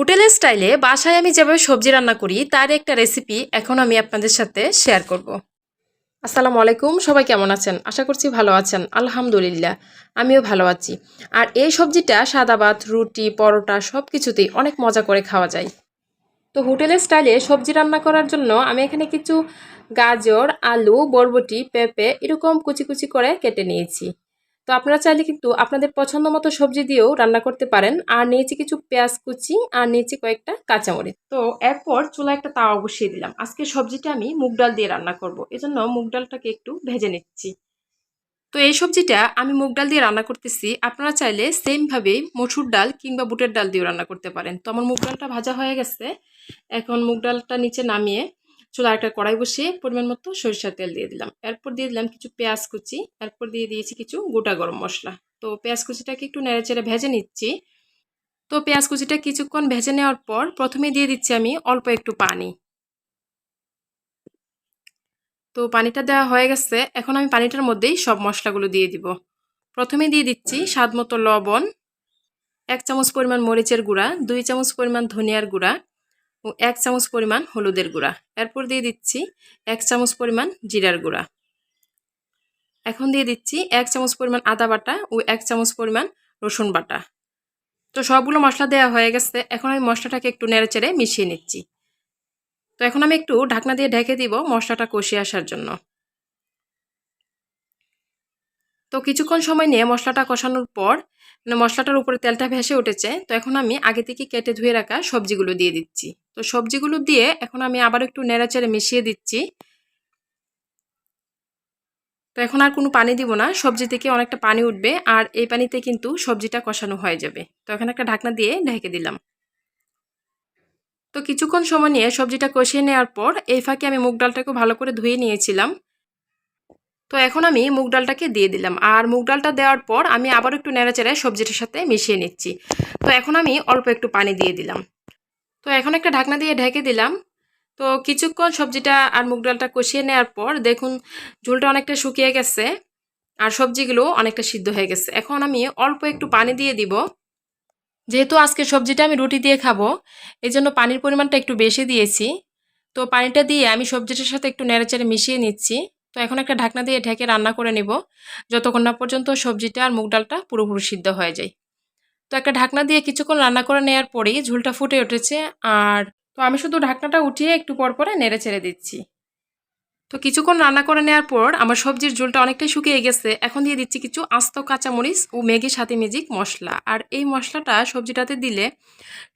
হোটেলের স্টাইলে বাসায় আমি যেভাবে সবজি রান্না করি, তার একটা রেসিপি এখন আমি আপনাদের সাথে শেয়ার করব। আসসালামু আলাইকুম, সবাই কেমন আছেন? আশা করছি ভালো আছেন। আলহামদুলিল্লাহ, আমিও ভালো আছি। আর এই সবজিটা সাদা ভাত, রুটি, পরোটা সব কিছুতেই অনেক মজা করে খাওয়া যায়। তো হোটেলের স্টাইলে সবজি রান্না করার জন্য আমি এখানে কিছু গাজর, আলু, বরবটি, পেঁপে এরকম কুচি কুচি করে কেটে নিয়েছি। তো আপনারা চাইলে কিন্তু আপনাদের পছন্দ মতো সবজি দিয়েও রান্না করতে পারেন। আর নিয়েছি কিছু পেঁয়াজ কুচি, আর নিয়েছি কয়েকটা কাঁচামরিচ। তো এরপর চুলা একটা তাওয়া বসিয়ে দিলাম। আজকে সবজিটা আমি মুগ ডাল দিয়ে রান্না করব। এজন্য মুগ ডালটাকে একটু ভেজে নিচ্ছি। তো এই সবজিটা আমি মুগ ডাল দিয়ে রান্না করতেছি। আপনারা চাইলে সেমভাবে মসুর ডাল কিংবা বুটের ডাল দিয়েও রান্না করতে পারেন। তো আমার মুগ ডালটা ভাজা হয়ে গেছে। এখন মুগ ডালটা নিচে নামিয়ে চুলা একটা কড়াই বসিয়ে পরিমাণ মতো সরিষার তেল দিয়ে দিলাম। এরপর দিয়ে দিলাম কিছু পেঁয়াজ কুচি, এরপর দিয়ে দিয়েছি কিছু গোটা গরম মশলা। তো পেঁয়াজ কুচিটাকে একটু নেড়ে চেড়ে ভেজে নিচ্ছি। তো পেঁয়াজ কুচিটা কিছুক্ষণ ভেজে নেওয়ার পর প্রথমে দিয়ে দিচ্ছি আমি অল্প একটু পানি। তো পানিটা দেওয়া হয়ে গেছে, এখন আমি পানিটার মধ্যেই সব মশলাগুলো দিয়ে দিব। প্রথমে দিয়ে দিচ্ছি স্বাদ মতো লবণ, এক চামচ পরিমাণ মরিচের গুঁড়া, দুই চামচ পরিমাণ ধনিয়ার গুঁড়া এক চামচ পরিমাণ হলুদের গুঁড়া। এরপর দিয়ে দিচ্ছি এক চামচ পরিমাণ জিরার গুঁড়া। এখন দিয়ে দিচ্ছি এক চামচ পরিমাণ আদা বাটা ও এক চামচ পরিমাণ রসুন বাটা। তো সবগুলো মশলা দেওয়া হয়ে গেছে। এখন আমি মশলাটাকে একটু নেড়ে চেড়ে মিশিয়ে নিচ্ছি। তো এখন আমি একটু ঢাকনা দিয়ে ঢেকে দিব মশলাটা কষিয়ে আসার জন্য। তো কিছুক্ষণ সময় নিয়ে মশলাটা কষানোর পর মানে মশলাটার উপরে তেলটা ভেসে উঠেছে। তো এখন আমি আগে থেকে কেটে ধুয়ে রাখা সবজিগুলো দিয়ে দিচ্ছি। তো সবজিগুলো দিয়ে এখন আমি আবার একটু নেড়াচেড়ে মিশিয়ে দিচ্ছি। তো এখন আর কোনো পানি দিব না, সবজি থেকে অনেকটা পানি উঠবে আর এই পানিতে কিন্তু সবজিটা কষানো হয়ে যাবে। তো এখন একটা ঢাকনা দিয়ে ঢেকে দিলাম। তো কিছুক্ষণ সময় নিয়ে সবজিটা কষিয়ে নেওয়ার পর এই ফাঁকে আমি মুগ ডালটাকে ভালো করে ধুয়ে নিয়েছিলাম। তো এখন আমি মুগ ডালটাকে দিয়ে দিলাম আর মুগ ডালটা দেওয়ার পর আমি আবার একটু নেড়াচেড়ে সবজিটার সাথে মিশিয়ে নিচ্ছি। তো এখন আমি অল্প একটু পানি দিয়ে দিলাম। তো এখন একটা ঢাকনা দিয়ে ঢেকে দিলাম। তো কিছুক্ষণ সবজিটা আর মুগ ডালটা কষিয়ে নেওয়ার পর দেখুন ঝোলটা অনেকটা শুকিয়ে গেছে আর সবজিগুলো অনেকটা সিদ্ধ হয়ে গেছে। এখন আমি অল্প একটু পানি দিয়ে দিব। যেহেতু আজকে সবজিটা আমি রুটি দিয়ে খাব এই জন্য পানির পরিমাণটা একটু বেশি দিয়েছি। তো পানিটা দিয়ে আমি সবজিটার সাথে একটু নেড়েচেড়ে মিশিয়ে নিচ্ছি। তো এখন একটা ঢাকনা দিয়ে ঢেকে রান্না করে নেব। যতক্ষণ না পর্যন্ত সবজিটা আর মুগ ডালটা পুরোপুরি সিদ্ধ হয়ে যায়। তো একটা ঢাকনা দিয়ে কিছুক্ষণ রান্না করে নেওয়ার পরেই ঝোলটা ফুটে উঠেছে। আর তো আমি শুধু ঢাকনাটা উঠিয়ে একটু পর পরে নেড়ে ছেড়ে দিচ্ছি। তো কিছুক্ষণ রান্না করে নেওয়ার পর আমার সবজির ঝোলটা অনেকটাই শুকিয়ে গেছে। এখন দিয়ে দিচ্ছি কিছু আস্ত কাঁচামরিচ ও ম্যাগি সাথে মেজিক মশলা। আর এই মশলাটা সবজিটাতে দিলে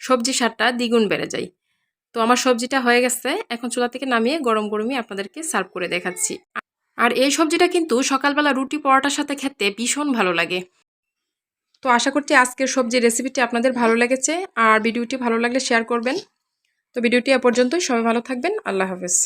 সবজির স্বাদটা দ্বিগুণ বেড়ে যায়। তো আমার সবজিটা হয়ে গেছে। এখন চুলা থেকে নামিয়ে গরম গরমই আপনাদেরকে সার্ভ করে দেখাচ্ছি। আর এই সবজিটা কিন্তু সকালবেলা রুটি পরোটার সাথে খেতে ভীষণ ভালো লাগে। তো আশা করছি আজকের সবজি রেসিপিটি আপনাদের ভালো লেগেছে। আর ভিডিওটি ভালো লাগলে শেয়ার করবেন। তো ভিডিওটি এ পর্যন্তই। সবাই ভালো থাকবেন। আল্লাহ হাফেজ।